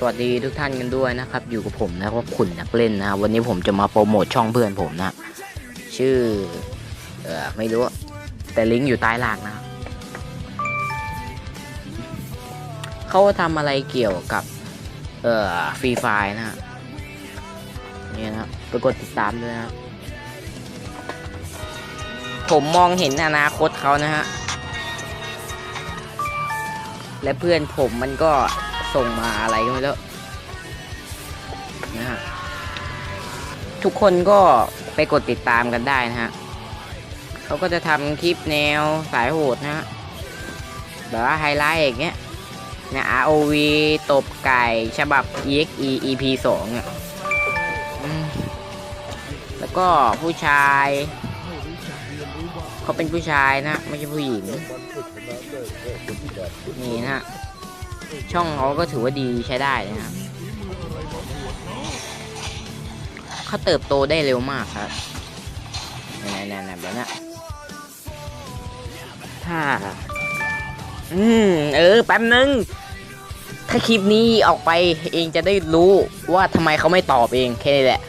สวัสดีทุกท่านกันด้วยนะครับ อยู่กับผมนะครับขุนนักเล่นนะครับวันนี้ผมจะมาโปรโมทช่องเพื่อนผมนะชื่อ เออไม่รู้ แต่ลิงก์อยู่ใต้ล่างนะเขาทำอะไรเกี่ยวกับ เอ่อฟรีไฟนะฮะนี่นะไปกดติดตามด้วยนะผมมองเห็นอนาคตเขานะฮะและเพื่อนผมมันก็ ส่งมาอะไรก็ไม่รู้นะฮะทุกคนก็ไปกดติดตามกันได้นะฮะเขาก็จะทำคลิปแนวสายโหดนะฮะแบบว่าไฮไลท์อย่างเงี้ยนะ ROV ตบไก่ฉบับ EXE EP 2อะอืมแล้วก็ผู้ชาย เขาเป็นผู้ชายนะ ไม่ใช่ผู้หญิง นี่นะ ช่องเขาก็ถือว่าดีใช้ได้นะครับเขาเติบโตได้เร็วมากครับนั่นๆแบบนั้นถ้า อืม เออ แป๊บนึง ถ้าคลิปนี้ออกไปเองจะได้รู้ว่าทำไมเขาไม่ตอบเอง แค่นี้แหละ